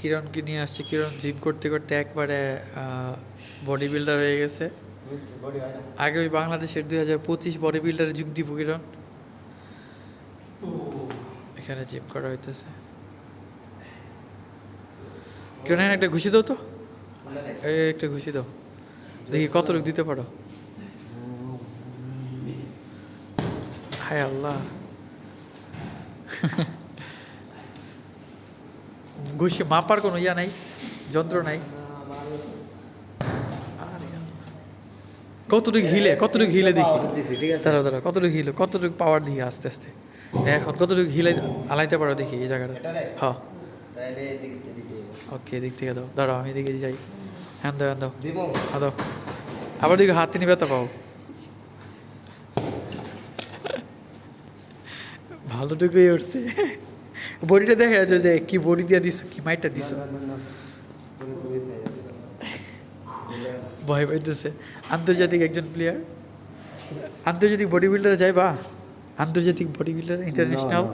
কিরণকে নিয়ে আসছি। কিরণ জিম করতে করতে একবারে বডি বিল্ডার হয়ে গেছে। আগে ওই বাংলাদেশের দুই হাজার পঁচিশ বডি বিল্ডারে যুগ দিব কিরণ। এখানে জিম করা হইতেছে। কিরণ একটা ঘুষি দাও তো। একটা ঘুষি দাও। দেখি কত লোক দিতে পারো। হায় আল্লাহ। ঘুষি মাপার কোনো ইয়া নাই যন্ত্র নাই। কতটুকু হিলে কতটুকু হিলে দেখি। দাঁড়া দাঁড়া কতটুকু হিলে কতটুকু পাওয়ার দিই আস্তে আস্তে। এখন কতটুকু হিলে আলাইতে পারো দেখি এই জায়গাটা। হ্যাঁ। ওকে এদিক থেকে দাও। দাঁড়াও আমি এদিকে যাই। হ্যাঁ দাও হ্যাঁ দাও হ্যাঁ দাও। আবার দিকে হাত তিনি ব্যথা পাও। ভালোটুকুই উঠছে। বডিটা দেখা যাচ্ছে যে কি বডি দিয়ে দিস কি মাইটটা দিস। ভয় পাইতেছে। আন্তর্জাতিক একজন প্লেয়ার আন্তর্জাতিক বডি বিল্ডারে যাইবা? আন্তর্জাতিক বডি বিল্ডার ইন্টারন্যাশনাল